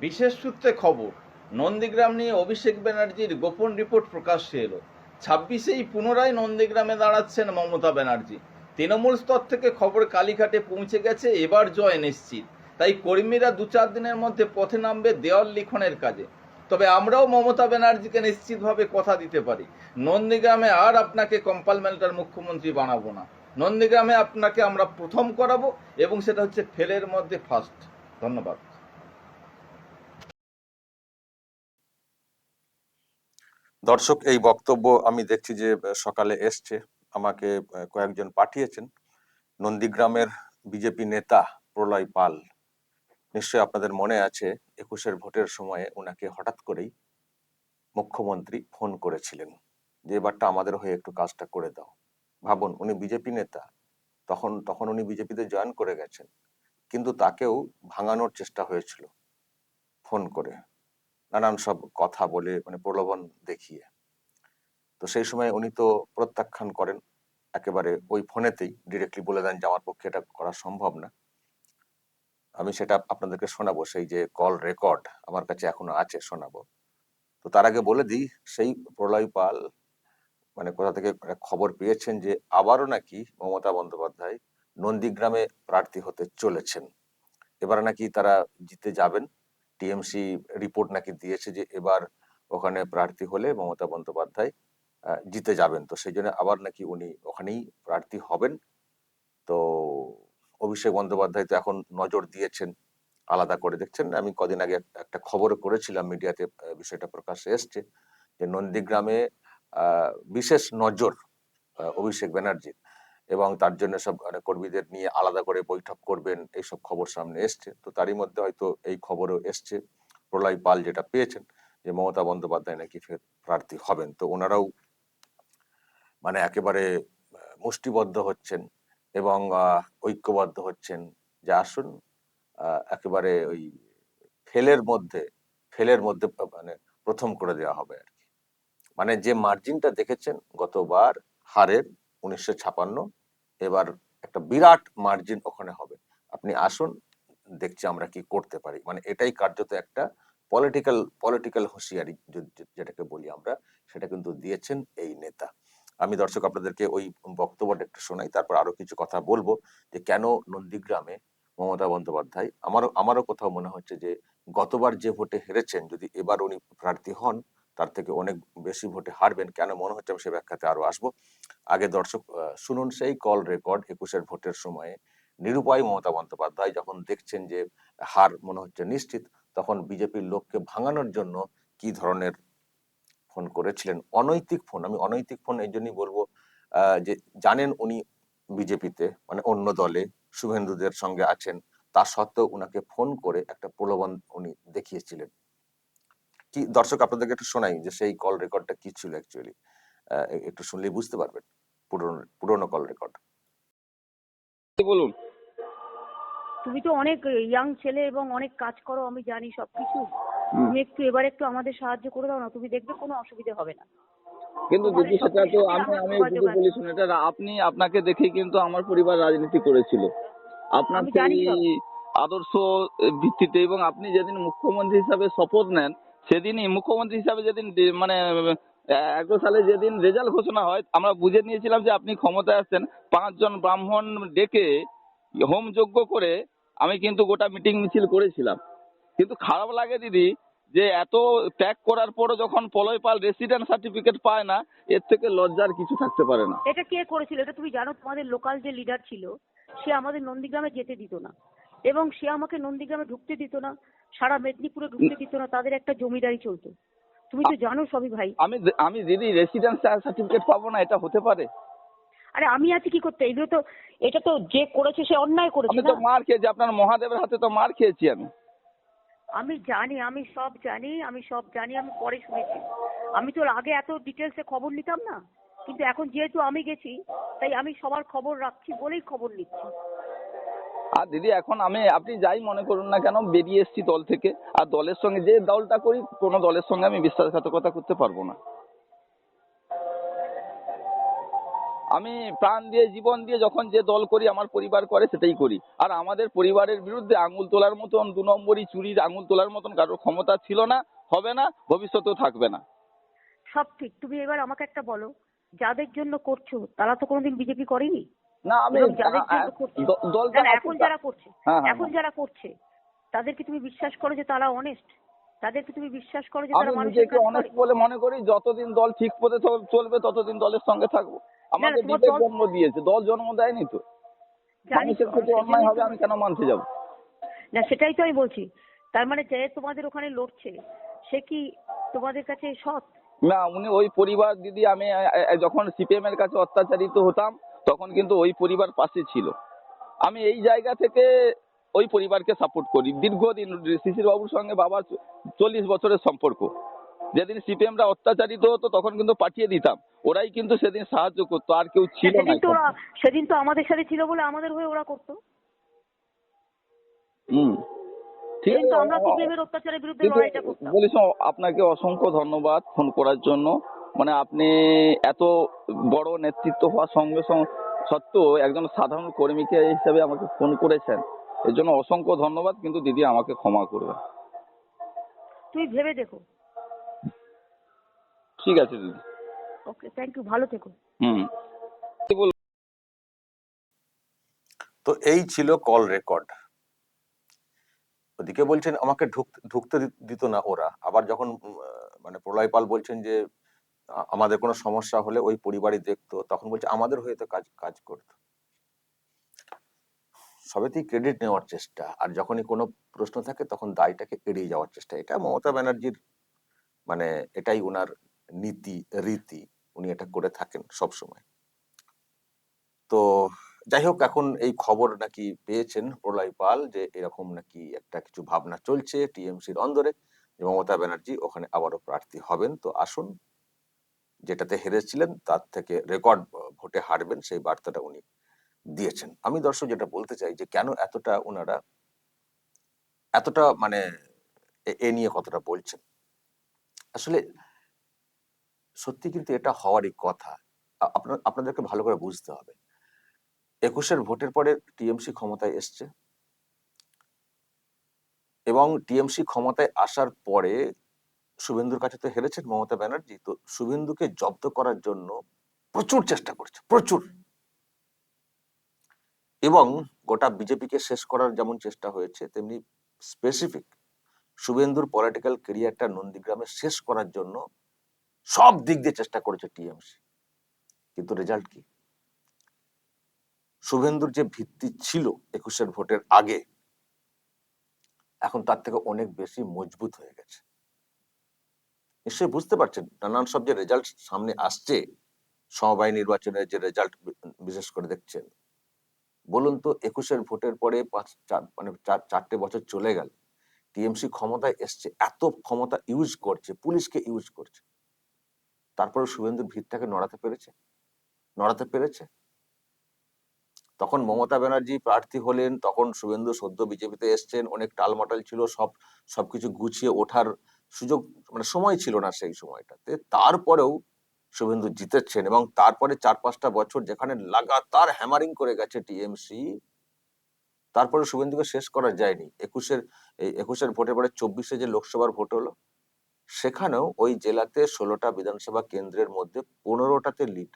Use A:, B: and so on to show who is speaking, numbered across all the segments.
A: বিশেষ সূত্রে খবর, নন্দীগ্রাম নিয়ে অভিষেক ব্যানার্জির গোপন রিপোর্ট প্রকাশ্যে এলো। ছাব্বিশেই পুনরায় নন্দীগ্রামে দাঁড়াচ্ছেন মমতা ব্যানার্জি। তৃণমূল স্তর থেকে খবর কালীঘাটে পৌঁছে গেছে, এবার জয় নিশ্চিত। তাই কর্মীরা দু চার দিনের মধ্যে পথে নামবে দেওয়াল লিখনের কাজে। তবে আমরাও মমতা ব্যানার্জিকে নিশ্চিতভাবে কথা দিতে পারি। নন্দীগ্রামে আর আপনাকে কম্পালমেন্টার মুখ্যমন্ত্রী বানাবো না। নন্দীগ্রামে আপনাকে আমরা প্রথম করাবো এবং সেটা হচ্ছে ফেলের মধ্যে ফার্স্ট ধন্যবাদ।
B: দর্শক, এই বক্তব্য আমি দেখছি যে সকালে এসছে, আমাকে কয়েকজন পাঠিয়েছেন। নন্দীগ্রামের বিজেপি নেতা প্রলয় পাল। নিশ্চয়ই আপনাদের মনে আছে, একুশের ভোটের সময়ে ওনাকে হঠাৎ করেই মুখ্যমন্ত্রী ফোন করেছিলেন যে, এবারটা আমাদের হয়ে একটু কাজটা করে দাও। ভাবুন, উনি বিজেপি নেতা, তখন তখন উনি বিজেপিতে জয়েন করে গেছেন, কিন্তু তাকেও ভাঙানোর চেষ্টা হয়েছিল, ফোন করে। নানান সব কথা বলে মানে প্রলোভন দেখিয়ে। তো সেই সময় উনি তো প্রত্যাখ্যান করেন, একেবারে ওই ফোনেতেই ডিরেক্টলি বলে দেন যে, আমার পক্ষে এটা করা সম্ভব না। আমি সেটা আপনাদেরকে শোনাবো, সেই যে কল রেকর্ড আমার কাছে এখনও আছে, শোনাবো। তো তার আগে বলে দিই, সেই প্রলয় পাল মানে কোথা থেকে খবর পেয়েছেন যে, আবারও নাকি মমতা বন্দ্যোপাধ্যায় নন্দীগ্রামে প্রার্থী হতে চলেছেন। এবার নাকি তারা জিতে যাবেন। টিএমসি রিপোর্ট নাকি দিয়েছে যে এবার ওখানে প্রার্থী হলে মমতা বন্দ্যোপাধ্যায় জিতে যাবেন। তো সেই জন্য আবার নাকি উনি ওখানেই প্রার্থী হবেন। তো অভিষেক বন্দ্যোপাধ্যায় তো এখন নজর দিয়েছেন, আলাদা করে দেখছেন। আমি কদিন আগে একটা খবর করেছিলাম মিডিয়াতে বিষয়টা প্রকাশ্যে এসছে যে নন্দীগ্রামে বিশেষ নজর অভিষেক ব্যানার্জির। এবং তার জন্য সব মানে কর্মীদের নিয়ে আলাদা করে বৈঠক করবেন, এইসব খবর সামনে এসছে। তো তারই মধ্যে হয়তো এই খবরও এসছে, প্রলয় পাল যেটা পেয়েছেন যে মমতা বন্দ্যোপাধ্যায় নাকি ফের প্রার্থী হবেন। তো ওনারাও মানে একেবারে মুষ্টিবদ্ধ হচ্ছেন এবং ঐক্যবদ্ধ হচ্ছেন যে আসুন একেবারে ওই ফেলের মধ্যে ফেলের মধ্যে মানে প্রথম করে দেওয়া হবে আর কি। মানে যে মার্জিনটা দেখেছেন, গতবার হারের উনিশশো ছাপান্ন এবার একটা বিরাট মার্জিন ওখানে হবে। আপনি আসুন, দেখছি আমরা কি করতে পারি। মানে এটাই কার্যত একটা পলিটিক্যাল পলিটিক্যাল হুঁশিয়ারি যেটাকে বলি আমরা, সেটা কিন্তু দিয়েছেন এই নেতা। আমি দর্শক আপনাদেরকে ওই বক্তব্যটা একটু শোনাই, তারপর আরও কিছু কথা বলব যে কেন নন্দীগ্রামে মমতা বন্দ্যোপাধ্যায়, আমারও আমারও কোথাও মনে হচ্ছে যে গতবার যে ভোটে হেরেছেন, যদি এবার উনি প্রার্থী হন তার থেকে অনেক বেশি ভোটে হারবেন কেন মনে হচ্ছে আমি সে ব্যাখ্যাতে আরও আসব। আগে দর্শক শুনুন সেই কল রেকর্ড একুশের ভোটের সময়ে নিরুপায় মমতা বন্দ্যোপাধ্যায় যখন দেখছেন যে হার মনে হচ্ছে নিশ্চিত, তখন বিজেপির লোককে ভাঙানোর জন্য কি ধরনের ফোন করেছিলেন? অনৈতিক ফোন, আমি অনৈতিক ফোন এই জন্যই বলব যে জানেন উনি বিজেপিতে মানে অন্য দলে শুভেন্দুদের সঙ্গে আছেন, তা সত্ত্বেও উনাকে ফোন করে একটা প্রলোভন উনি দেখিয়েছিলেন। কি দর্শক আপনাদেরকে একটু শোনাই যে সেই কল রেকর্ডটা কি ছিল অ্যাকচুয়ালি একটু শুনলেই বুঝতে পারবেন পুরনো পুরনো কল রেকর্ড
C: বলুন।
D: তুমি তো অনেক ইয়াং ছেলে এবং অনেক কাজ করো আমি জানি সবকিছু। তুমি একটু এবার একটু আমাদের সাহায্য করে দাও না তুমি দেখবে কোনো অসুবিধা হবে না।
C: কিন্তু দিদি সেটা তো আমি আমি যদি বলি শুনে এটা আপনি আপনাকে দেখে কিন্তু আমার পরিবার রাজনীতি করেছিল। আপনার
D: আমি জানি
C: সেই আদর্শ ভিত্তিতে এবং আপনি যেদিন মুখ্যমন্ত্রী হিসাবে শপথ নেন সেদিনই মুখ্যমন্ত্রী হিসাবে যেদিন মানে এগারো সালে যেদিন রেজাল্ট ঘোষণা হয়, আমরা বুঝে নিয়েছিলাম যে আপনি ক্ষমতায় আসছেন, পাঁচজন ব্রাহ্মণ ডেকে হোম যজ্ঞ করে আমি কিন্তু গোটা মিটিং মিছিল করেছিলাম। কিন্তু খারাপ লাগে দিদি যে এত ত্যাগ করার পরও যখন পলয় পাল রেসিডেন্ট সার্টিফিকেট পায় না, এর থেকে লজ্জার কিছু থাকতে পারে না।
D: এটা কে করেছিল? এটা তুমি জানো, তোমাদের লোকাল যে লিডার ছিল, সে আমাদের নন্দীগ্রামে যেতে দিত না। এবং সে আমাকে নন্দীগ্রামে ঢুকতে দিত না। সারা মেদিনীপুরে ঢুকতে দিত না তাদের একটা জমিদারি চলতো। তুমি তো জানো সবই ভাই।
C: আমি আমি দিদি রেসিডেন্স সার্টিফিকেট পাবো না এটা হতে পারে?
D: আরে আমি আছি কি করতে? এগুলো তো এটা তো যে করেছে সে অন্যায় করেছে
C: আমি তো মার খেয়েছি আপনার মহাদেবের হাতে তো মার খেয়েছি আমি।
D: আমি জানি আমি সব জানি আমি সব জানি আমি পরে শুনেছি। আমি তো আগে এত ডিটেলসে খবর নিতাম না কিন্তু এখন যেহেতু আমি গেছি তাই আমি সবার খবর রাখছি বলেই খবর নিচ্ছি।
C: আর দিদি, এখন আমি, আপনি যাই মনে করুন না কেন, বেরিয়ে এসেছি দল থেকে। আর দলের সঙ্গে যে দলটা করি, কোনো দলের সঙ্গে আমি বিশ্বাসঘাতকতা করতে পারব না। আমি প্রাণ দিয়ে, জীবন দিয়ে যখন যে দল করি, আমার পরিবার করে, সেটাই করি। আর আমাদের পরিবারের বিরুদ্ধে আঙুল তোলার মতন, দু নম্বরই চুরির আঙুল তোলার মতন কারোর ক্ষমতা ছিল না, হবে না, ভবিষ্যতেও থাকবে না।
D: সব ঠিক। তুমি এবার আমাকে একটা বলো, যাদের জন্য করছ, তারা তো কোনোদিন বিজেপি করেনি?
C: না আমি দলটা
D: না, না, এখন যারা করছে
C: হ্যাঁ হ্যাঁ
D: এখন যারা করছে তাদেরকে তুমি বিশ্বাস করো যে তারা অনেস্ট তাদেরকে তুমি বিশ্বাস করো যে তারা মানুষের কাজ
C: অনেস্ট বলে মনে করি যতদিন দল ঠিক পথে চলবে ততদিন দলের সঙ্গে থাকব। আমাকে
D: তোমার
C: বিবেক জন্ম দিয়েছে দল জন্ম দেয়নি তো। মানুষের অন্যায় হবে আমি কেন মানতে যাব?
D: না সেটাই তো আমি বলছি। তার মানে যে তোমাদের ওখানে লড়ছে সে কি তোমাদের কাছে সৎ?
C: না উনি ওই পরিবার দিদি আমি যখন সিপিএম এর কাছে অত্যাচারিত হতাম তখন কিন্তু ওই পরিবার পাশে ছিল। আমি এই জায়গা থেকে ওই পরিবারকে সাপোর্ট করি। দীর্ঘদিন শিশির বাবুর সঙ্গে বাবার চল্লিশ বছরের সম্পর্ক। যেদিন সিপিএমরা অত্যাচারিত হতো তখন কিন্তু পাঠিয়ে দিতাম। ওরাই কিন্তু সেদিন সাহায্য করতো আর কেউ ছিল না
D: সেদিন তো ওরা সেদিন তো আমাদের সাথে ছিল বলে আমাদের হয়ে ওরা করতো।
C: হুম। আপনাকে অসংখ্য ধন্যবাদ ফোন করার জন্য। মানে আপনি এত বড় নেতৃত্ব হওয়ার সঙ্গে সঙ্গে সত্ত্বেও একজন সাধারণ কর্মীকে হিসেবে আমাকে ফোন করেছেন। এর জন্য অসংখ্য ধন্যবাদ কিন্তু দিদি আমাকে ক্ষমা করবে
D: তুমি ভেবে দেখো।
C: ঠিক আছে দিদি।
D: ওকে থ্যাংক ইউ ভালো থেকো।
C: হুম।
B: তো এই ছিল কল রেকর্ড ওদিকে বলছেন আমাকে ঢুকতে দিত না ওরা। আবার যখন মানে প্রলয় পাল বলছেন যে আমাদের কোনো সমস্যা হলে ওই পরিবারই দেখতো, তখন বলছে আমাদের হয়ে তো কাজ কাজ করতো। সবেতেই ক্রেডিট নেওয়ার চেষ্টা, আর যখনই কোনো প্রশ্ন থাকে তখন দায়টাকে এড়িয়ে যাওয়ার চেষ্টা। এটা মমতা ব্যানার্জির মানে এটাই ওনার নীতি, রীতি, উনি এটা করে থাকেন সব সময় তো যাই হোক, এখন এই খবর নাকি পেয়েছেন প্রলয় পাল যে এরকম নাকি একটা কিছু ভাবনা চলছে টিএমসির অন্দরে মমতা ব্যানার্জি ওখানে আবারও প্রার্থী হবেন। তো আসুন যেটাতে হেরেছিলেন, তার থেকে রেকর্ড ভোটে হারবেন সেই বার্তাটা উনি দিয়েছেন। আমি দর্শক যেটা বলতে চাই যে, কেন এতটা ওনারা এতটা মানে এ- নিয়ে কতটা বলছেন? আসলে সত্যি কিন্তু এটা হওয়ারই কথা। আপনাদেরকে ভালো করে বুঝতে হবে। একুশের ভোটের পরে টিএমসি ক্ষমতায় এসছে। এবং টিএমসি ক্ষমতায় আসার পরে শুভেন্দুর কাছে তো হেরেছেন মমতা ব্যানার্জি, তো শুভেন্দুকে জব্দ করার জন্য প্রচুর চেষ্টা করছে, প্রচুর। এবং গোটা বিজেপিকে শেষ করার যেমন চেষ্টা হয়েছে, তেমনি স্পেসিফিক শুভেন্দুর পলিটিক্যাল কেরিয়ারটা নন্দীগ্রামে শেষ করার জন্য সব দিক দিয়ে চেষ্টা করেছে টিএমসি। কিন্তু রেজাল্ট কি? শুভেন্দুর যে ভিত্তি ছিল একুশের ভোটের আগে, এখন তার থেকে অনেক বেশি মজবুত হয়ে গেছে। নিশ্চয়ই বুঝতে পারছেন, নানান সব যে রেজাল্ট সামনে আসছে, সমবায় নির্বাচনের যে রেজাল্ট বিশেষ করে দেখছেন। বলুন তো, একুশের ভোটের পরে পাঁচ, চার মানে চার- চারটে বছর চলে গেল। টিএমসি ক্ষমতায় এসছে, এত ক্ষমতা ইউজ করছে, পুলিশকে ইউজ করছে। তারপরে শুভেন্দুর ভিতটাকে নড়াতে পেরেছে? নড়াতে পেরেছে? তখন মমতা ব্যানার্জি প্রার্থী হলেন, তখন শুভেন্দু সদ্য বিজেপিতে এসছেন, অনেক টালমাটাল ছিল, সব, সবকিছু গুছিয়ে ওঠার সুযোগ মানে সময় ছিল না সেই সময়টাতে। তারপরেও শুভেন্দু জিতেছেন এবং তারপরে চার পাঁচটা বছর যেখানে লাগাতার হ্যামারিং করে গেছে টিএমসি তারপরে শুভেন্দুকে শেষ করা যায়নি। একুশের, এই একুশের ভোটের পরে চব্বিশে যে লোকসভার ভোট হলো, সেখানেও ওই জেলাতে ষোলোটা বিধানসভা কেন্দ্রের মধ্যে পনেরোটাতে লিড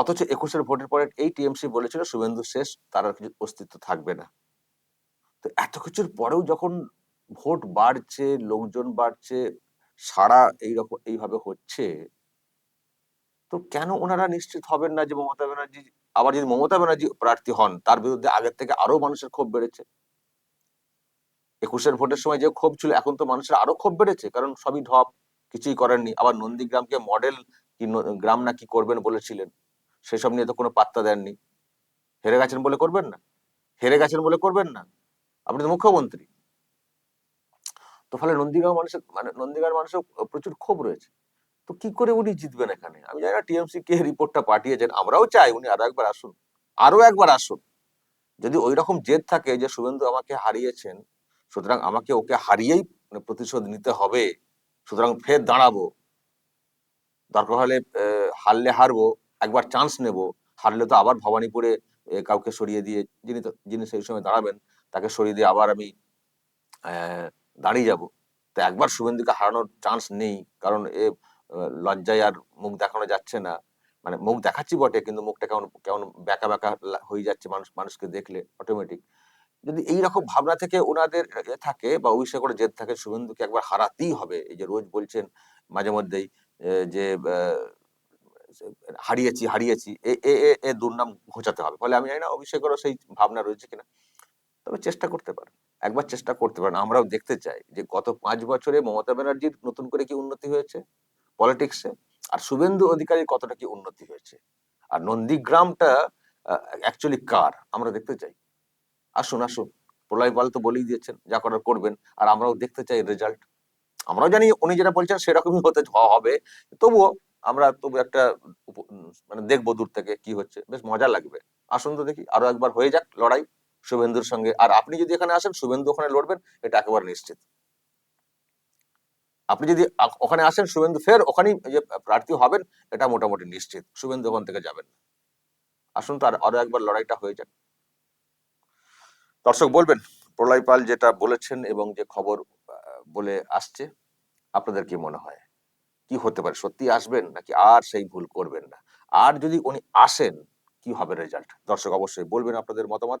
B: অথচ একুশের ভোটের পরে এই টিএমসি বলেছিল শুভেন্দু শেষ, তার কিছু অস্তিত্ব থাকবে না। তো এত কিছুর পরেও যখন ভোট বাড়ছে, লোকজন বাড়ছে সারা এইরকম, এইভাবে হচ্ছে, তো কেন ওনারা নিশ্চিত হবেন না যে মমতা ব্যানার্জি, আবার যদি মমতা ব্যানার্জি প্রার্থী হন, তার বিরুদ্ধে আগের থেকে আরও মানুষের ক্ষোভ বেড়েছে? একুশের ভোটের সময় যে ক্ষোভ ছিল, এখন তো মানুষের আরও ক্ষোভ বেড়েছে, কারণ সবই ঢপ, কিছুই করেননি। আবার নন্দীগ্রামকে মডেল কি গ্রাম না কি করবেন বলেছিলেন, সেসব নিয়ে তো কোনো পাত্তা দেননি। হেরে গেছেন বলে করবেন না? হেরে গেছেন বলে করবেন না? আপনি তো মুখ্যমন্ত্রী। তো ফলে নন্দীগ্রাম মানুষের মানে নন্দীগ্রাম মানুষের প্রচুর ক্ষোভ রয়েছে। তো কি করে উনি জিতবেন এখানে? আমি জানি না টিএমসি কে রিপোর্টটা পাঠিয়েছেন, আমরাও চাই উনি আরও একবার আসুন, আরও একবার আসুন। যদি ওই রকম জেদ থাকে যে শুভেন্দু আমাকে হারিয়েছেন, সুতরাং আমাকে ওকে হারিয়েই মানে প্রতিশোধ নিতে হবে, সুতরাং ফের দাঁড়াবো। দরকার হলে হারলে হারবো, একবার চান্স নেব, হারলে তো আবার ভবানীপুরে কাউকে সরিয়ে দিয়ে যিনি যিনি সেই সময় দাঁড়াবেন তাকে সরিয়ে দিয়ে আবার আমি দাঁড়িয়ে যাব। তো একবার শুভেন্দুকে হারানোর চান্স নেই, কারণ এ লজ্জায় আর মুখ দেখানো যাচ্ছে না। মানে মুখ দেখাচ্ছি বটে, কিন্তু মুখটা কেমন কেমন ব্যাকা ব্যাকা হয়ে যাচ্ছে মানুষ, মানুষকে দেখলে অটোমেটিক যদি এই রকম ভাবনা থেকে ওনাদের থাকে বা অভিষেক করে জেদ থাকে, শুভেন্দুকে একবার হারাতেই হবে। এই যে রোজ বলছেন মাঝে মধ্যেই যে হারিয়েছি হারিয়েছি, এ এ, এ- এ দুর্নাম ঘোচাতে হবে। ফলে আমি জানি না অভিষেকেরও সেই ভাবনা রয়েছে কিনা। তবে চেষ্টা করতে পারেন। একবার চেষ্টা করতে পারেন। আমরাও দেখতে চাই যে গত পাঁচ বছরে মমতা ব্যানার্জির নতুন করে কি উন্নতি হয়েছে পলিটিক্সে? আর শুভেন্দু অধিকারীর কতটা কি উন্নতি হয়েছে? আর নন্দীগ্রামটা অ্যাকচুয়ালি কার? আমরা দেখতে চাই। আসুন আসুন। প্রলয় পাল তো বলেই দিয়েছেন, যা করার করবেন। আর আমরাও দেখতে চাই রেজাল্ট আমরাও জানি উনি যেটা বলছেন সেরকমই হতে হবে। তবুও আমরা তবু একটা মানে দেখব দূর থেকে কি হচ্ছে। বেশ মজা লাগবে। আসুন তো দেখি, আরও একবার হয়ে যাক লড়াই। শুভেন্দুর সঙ্গে। আর আপনি যদি এখানে আসেন, শুভেন্দু ওখানে লড়বেন, এটা একেবারে নিশ্চিত। আপনি যদি ওখানে আসেন, শুভেন্দু ফের ওখানেই যে প্রার্থী হবেন, এটা মোটামুটি নিশ্চিত। শুভেন্দু ওখান থেকে যাবেন। আসুন তো আর একবার লড়াইটা হয়ে যাক। দর্শক বলবেন, প্রলয় পাল যেটা বলেছেন এবং যে খবর বলে আসছে, আপনাদের কি মনে হয়? কি হতে পারে? সত্যি আসবেন নাকি আর সেই ভুল করবেন না? আর যদি উনি আসেন, কি হবে রেজাল্ট দর্শক অবশ্যই বলবেন আপনাদের মতামত।